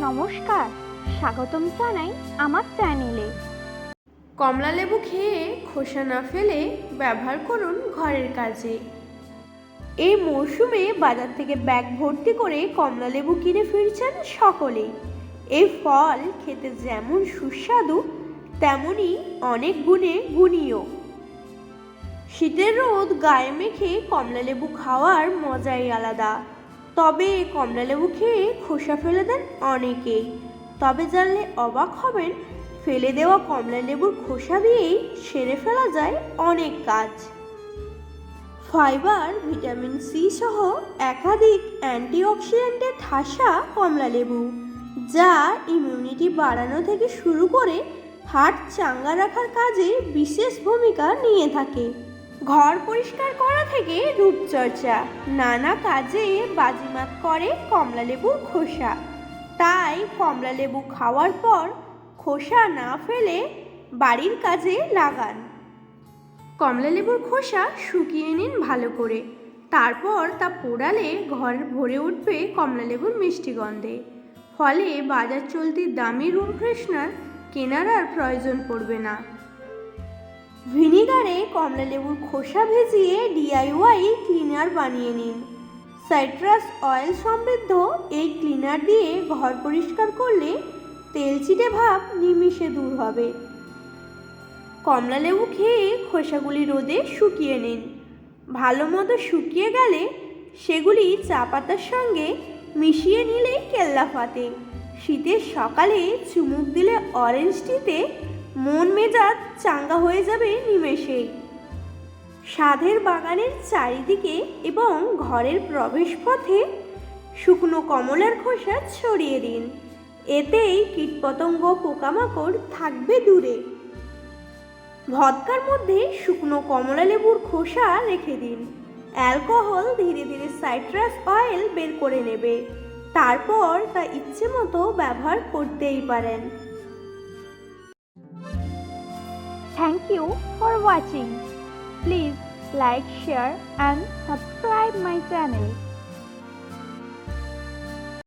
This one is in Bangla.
নমস্কার, স্বাগতম জানাই আমার চ্যানেলে। কমলা লেবু খেয়ে খোসা না ফেলে ব্যবহার করুন ঘরের কাজে। এই মরশুমে বাজার থেকে ব্যাগ ভর্তি করে কমলা লেবু কিনে ফিরছেন সকলেই। এই ফল খেতে যেমন সুস্বাদু তেমনই অনেক গুণে গুণীয়। শীতের রোদ গায়ে মেখে কমলা লেবু খাওয়ার মজাই আলাদা। তবে কমলা লেবু খেয়ে খোসা ফেলে দেন অনেকেই। তবে জানলে অবাক হবেন, ফেলে দেওয়া কমলা লেবুর খোসা দিয়েই সেরে ফেলা যায় অনেক কাজ। ফাইবার, ভিটামিন সি সহ একাধিক অ্যান্টিঅক্সিডেন্টে ঠাসা কমলা লেবু, যা ইমিউনিটি বাড়ানো থেকে শুরু করে হার্ট চাঙ্গা রাখার কাজে বিশেষ ভূমিকা নিয়ে থাকে। ঘর পরিষ্কার করা থেকে রূপচর্চা, নানা কাজে বাজিমাত করে কমলা লেবুর খোসা। তাই কমলালেবু খাওয়ার পর খোসা না ফেলে বাড়ির কাজে লাগান। কমলালেবুর খোসা শুকিয়ে নিন ভালো করে। তারপর তা পোড়ালে ঘর ভরে উঠবে কমলালেবুর মিষ্টি গন্ধে। ফলে বাজার চলতি দামি রুম ফ্রেশনার কেনার আর প্রয়োজন পড়বে না। ভিনিগারে কমলা লেবুর খোসা ভেজিয়ে ডিআইওয়াই ক্লিনার বানিয়ে নিন। সাইট্রাস অয়েল সমৃদ্ধ এই ক্লিনার দিয়ে ঘর পরিষ্কার করলে তেল চিটে ভাব নিমিষে দূর হবে। কমলা লেবু খেয়ে খোসাগুলি রোদে শুকিয়ে নিন। ভালো মতো শুকিয়ে গেলে সেগুলি চা পাতার সঙ্গে মিশিয়ে নিলেই কেল্লা ফাতে শীতের সকালে চুমুক দিলে অরেঞ্জ টিতে মন মেজাজ চাঙ্গা হয়ে যাবে নিমেষেই সাধের বাগানের চারিদিকে এবং ঘরের প্রবেশপথে শুকনো কমলার খোসা ছড়িয়ে দিন। এতেই কীটপতঙ্গ পোকামাকড় থাকবে দূরে। ভদকার মধ্যে শুকনো কমলা লেবুর খোসা রেখে দিন। অ্যালকোহল ধীরে ধীরে সাইট্রাস অয়েল বের করে নেবে। তারপর তা ইচ্ছে মতো ব্যবহার করতেই পারেন। Thank you for watching. Please like, share and subscribe my channel.